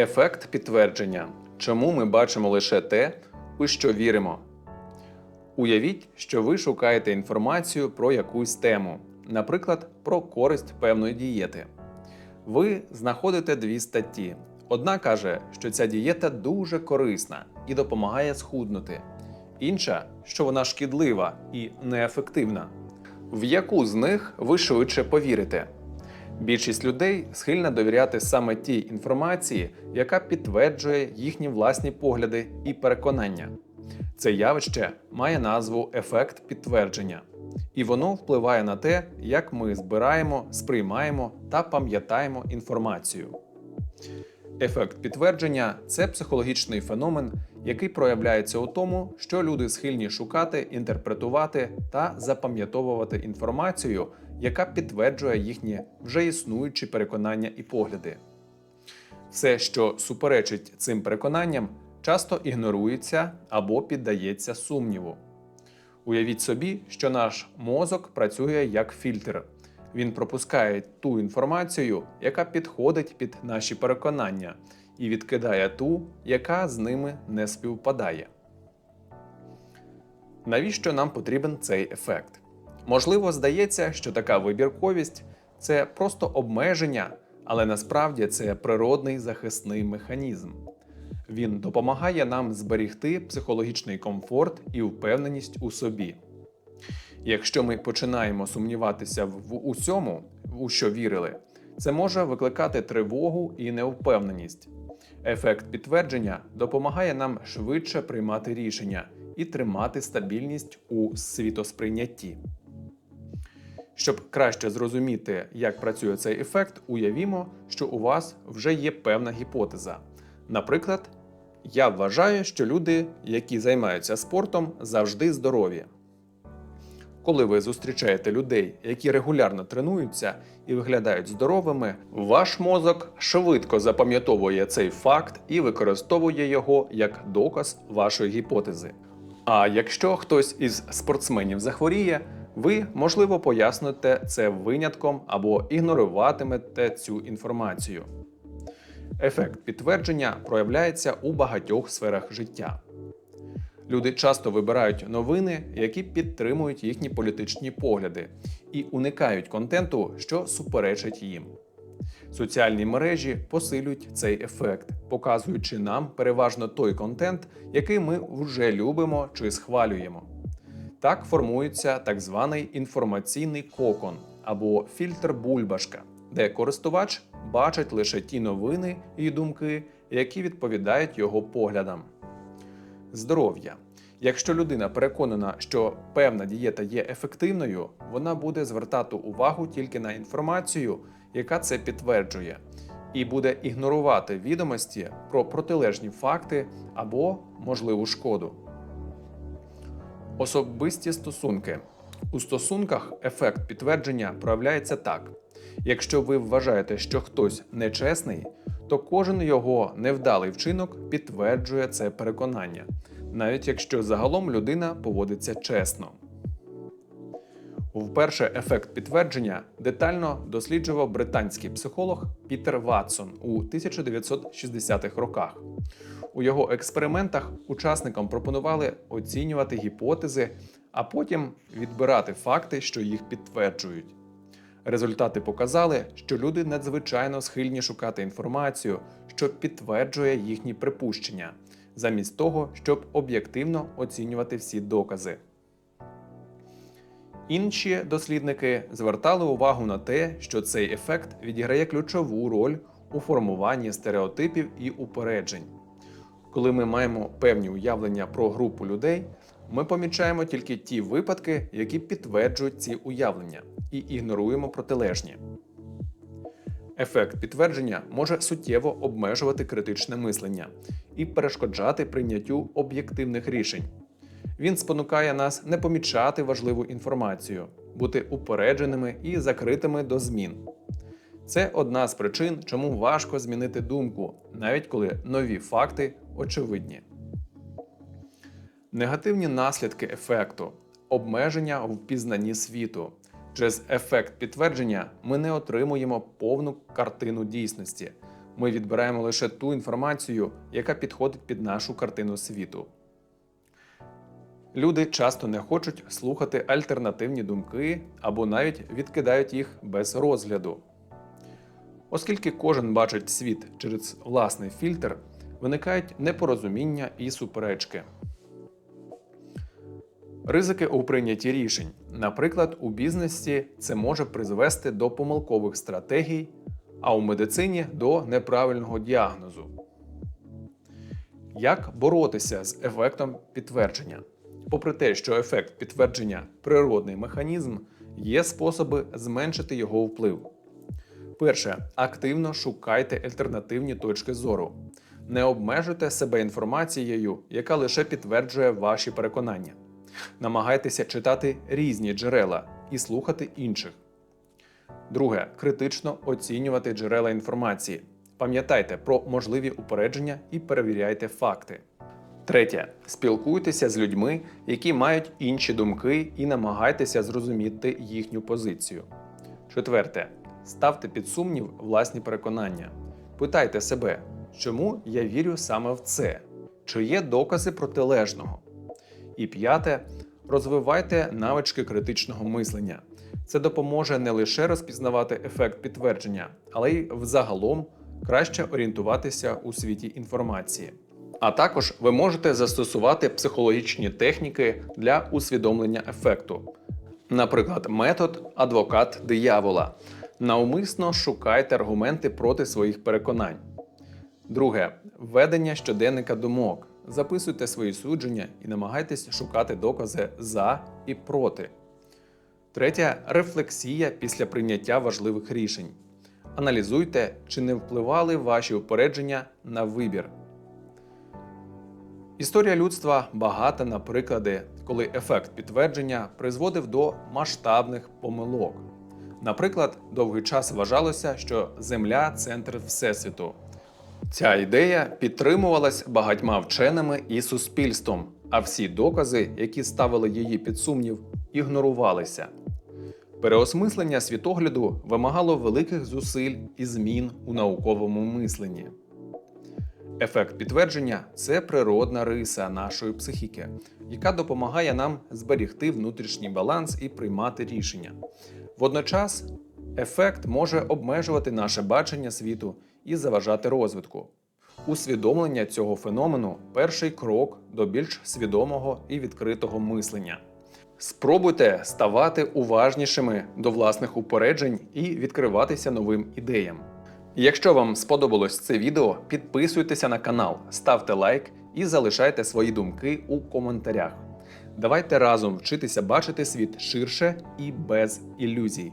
Ефект підтвердження. Чому ми бачимо лише те, у що віримо. Уявіть, що ви шукаєте інформацію про якусь тему, наприклад, про користь певної дієти. Ви знаходите дві статті. Одна каже, що ця дієта дуже корисна і допомагає схуднути. Інша, що вона шкідлива і неефективна. В яку з них ви швидше повірите? Більшість людей схильна довіряти саме тій інформації, яка підтверджує їхні власні погляди і переконання. Це явище має назву ефект підтвердження, і воно впливає на те, як ми збираємо, сприймаємо та пам'ятаємо інформацію. Ефект підтвердження це психологічний феномен, який проявляється у тому, що люди схильні шукати, інтерпретувати та запам'ятовувати інформацію, яка підтверджує їхні вже існуючі переконання і погляди. Все, що суперечить цим переконанням, часто ігнорується або піддається сумніву. Уявіть собі, що наш мозок працює як фільтр. Він пропускає ту інформацію, яка підходить під наші переконання, і відкидає ту, яка з ними не співпадає. Навіщо нам потрібен цей ефект? Можливо, здається, що така вибірковість це просто обмеження, але насправді це природний захисний механізм. Він допомагає нам зберігти психологічний комфорт і впевненість у собі. Якщо ми починаємо сумніватися в усьому, у що вірили, це може викликати тривогу і невпевненість. Ефект підтвердження допомагає нам швидше приймати рішення і тримати стабільність у світосприйнятті. Щоб краще зрозуміти, як працює цей ефект, уявімо, що у вас вже є певна гіпотеза. Наприклад, я вважаю, що люди, які займаються спортом, завжди здорові. Коли ви зустрічаєте людей, які регулярно тренуються і виглядають здоровими, ваш мозок швидко запам'ятовує цей факт і використовує його як доказ вашої гіпотези. А якщо хтось із спортсменів захворіє, ви, можливо, поясните це винятком або ігноруватимете цю інформацію. Ефект підтвердження проявляється у багатьох сферах життя. Люди часто вибирають новини, які підтримують їхні політичні погляди, і уникають контенту, що суперечить їм. Соціальні мережі посилюють цей ефект, показуючи нам переважно той контент, який ми вже любимо чи схвалюємо. Так формується так званий інформаційний кокон або фільтр бульбашка, де користувач бачить лише ті новини і думки, які відповідають його поглядам. Здоров'я. Якщо людина переконана, що певна дієта є ефективною, вона буде звертати увагу тільки на інформацію, яка це підтверджує, і буде ігнорувати відомості про протилежні факти або можливу шкоду. Особисті стосунки. У стосунках ефект підтвердження проявляється так: якщо ви вважаєте, що хтось нечесний, то кожен його невдалий вчинок підтверджує це переконання, навіть якщо загалом людина поводиться чесно. Вперше ефект підтвердження детально досліджував британський психолог Пітер Ватсон у 1960-х роках. У його експериментах учасникам пропонували оцінювати гіпотези, а потім відбирати факти, що їх підтверджують. Результати показали, що люди надзвичайно схильні шукати інформацію, що підтверджує їхні припущення, замість того, щоб об'єктивно оцінювати всі докази. Інші дослідники звертали увагу на те, що цей ефект відіграє ключову роль у формуванні стереотипів і упереджень. Коли ми маємо певні уявлення про групу людей, ми помічаємо тільки ті випадки, які підтверджують ці уявлення, і ігноруємо протилежні. Ефект підтвердження може суттєво обмежувати критичне мислення і перешкоджати прийняттю об'єктивних рішень. Він спонукає нас не помічати важливу інформацію, бути упередженими і закритими до змін. Це одна з причин, чому важко змінити думку, навіть коли нові факти очевидні. Негативні наслідки ефекту, обмеження в пізнанні світу. Через ефект підтвердження ми не отримуємо повну картину дійсності. Ми відбираємо лише ту інформацію, яка підходить під нашу картину світу. Люди часто не хочуть слухати альтернативні думки або навіть відкидають їх без розгляду. Оскільки кожен бачить світ через власний фільтр, виникають непорозуміння і суперечки. Ризики у прийнятті рішень. Наприклад, у бізнесі це може призвести до помилкових стратегій, а у медицині до неправильного діагнозу. Як боротися з ефектом підтвердження? Попри те, що ефект підтвердження природний механізм, є способи зменшити його вплив. Перше, активно шукайте альтернативні точки зору. Не обмежуйте себе інформацією, яка лише підтверджує ваші переконання. Намагайтеся читати різні джерела і слухати інших. Друге, критично оцінювати джерела інформації. Пам'ятайте про можливі упередження і перевіряйте факти. Третє. Спілкуйтеся з людьми, які мають інші думки, і намагайтеся зрозуміти їхню позицію. Четверте. Ставте під сумнів власні переконання. Питайте себе, чому я вірю саме в це? Чи є докази протилежного? І п'яте. Розвивайте навички критичного мислення. Це допоможе не лише розпізнавати ефект підтвердження, але й взагалом краще орієнтуватися у світі інформації. А також ви можете застосувати психологічні техніки для усвідомлення ефекту. Наприклад, метод адвокат диявола. Навмисно шукайте аргументи проти своїх переконань. Друге ведення щоденника думок. Записуйте свої судження і намагайтесь шукати докази за і проти. Третє рефлексія після прийняття важливих рішень. Аналізуйте, чи не впливали ваші упередження на вибір. Історія людства багата на приклади, коли ефект підтвердження призводив до масштабних помилок. Наприклад, довгий час вважалося, що Земля центр Всесвіту. Ця ідея підтримувалась багатьма вченими і суспільством, а всі докази, які ставили її під сумнів, ігнорувалися. Переосмислення світогляду вимагало великих зусиль і змін у науковому мисленні. Ефект підтвердження це природна риса нашої психіки, яка допомагає нам зберігти внутрішній баланс і приймати рішення. Водночас, ефект може обмежувати наше бачення світу і заважати розвитку. Усвідомлення цього феномену перший крок до більш свідомого і відкритого мислення. Спробуйте ставати уважнішими до власних упереджень і відкриватися новим ідеям. Якщо вам сподобалось це відео, підписуйтеся на канал, ставте лайк і залишайте свої думки у коментарях. Давайте разом вчитися бачити світ ширше і без ілюзій.